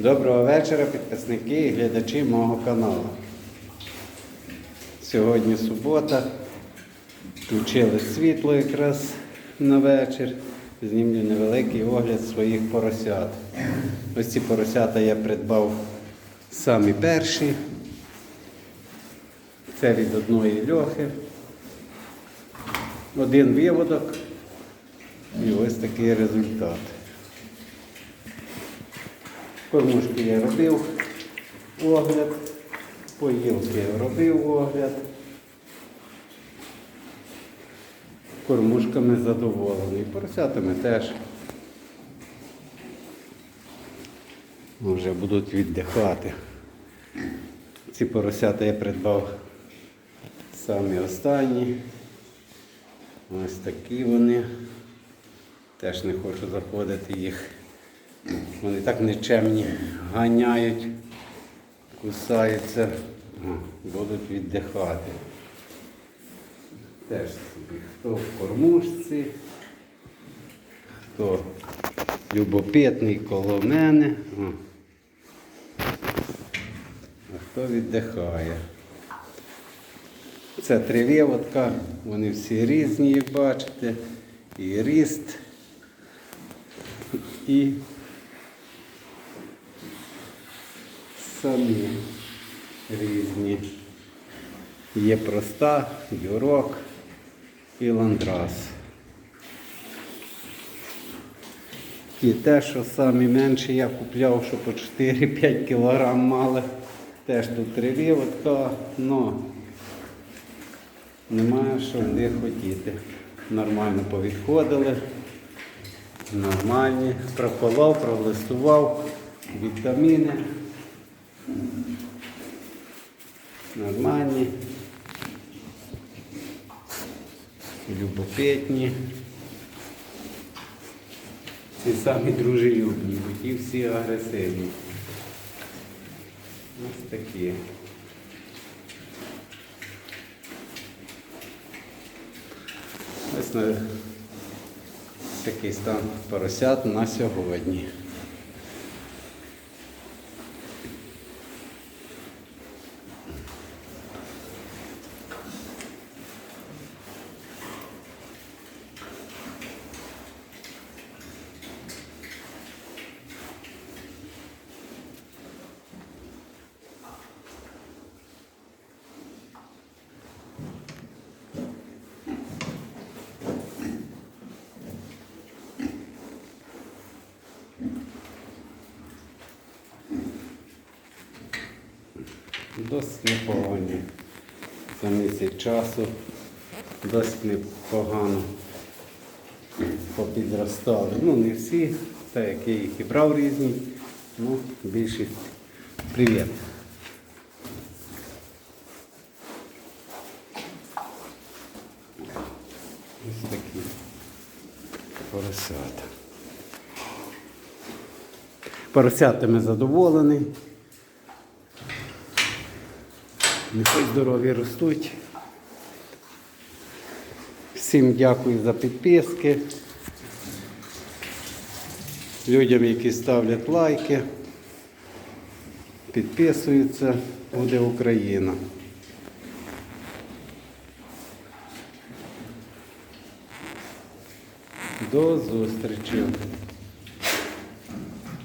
Доброго вечора, підписники і глядачі мого каналу. Сьогодні субота. Включили світло якраз на вечір. Знімлю невеликий огляд своїх поросят. Ось ці поросята я придбав самі перші. Це від одної льохи. Один виводок. І ось такий результат. Кормушки я робив огляд, поїлки робив огляд. Кормушками задоволений, поросятами теж. Вже будуть віддихати. Ці поросята я придбав самі останні. Ось такі вони. Теж не хочу заходити їх. Вони так нечемні ганяють, кусаються, будуть віддихати. Теж собі, хто в кормушці, хто любопитний коло мене, а хто віддихає. Це три виводка, вони всі різні, як бачите, і ріст, і самі різні. Є проста, юрок і ландрас. І те, що самі менші я купляв, що по 4-5 кг мали, теж тут три виводка, але немає що де хотіти. Нормально повідходили, нормальні, проколов, пролистував, вітаміни. Нормальні. Любопитні. Ці самі дружелюбні, бо ті всі агресивні. Ось такі. Ось такий стан поросят на сьогодні. Досить непогані. За місяць часу досить непогано попідростали. Ну, не всі, так як я їх і брав різні, ну, більшість. Привіт. Ось такі поросята. Поросятами задоволений. Нехай здорові ростуть. Всім дякую за підписки. Людям, які ставлять лайки, підписуються, буде Україна. До зустрічі.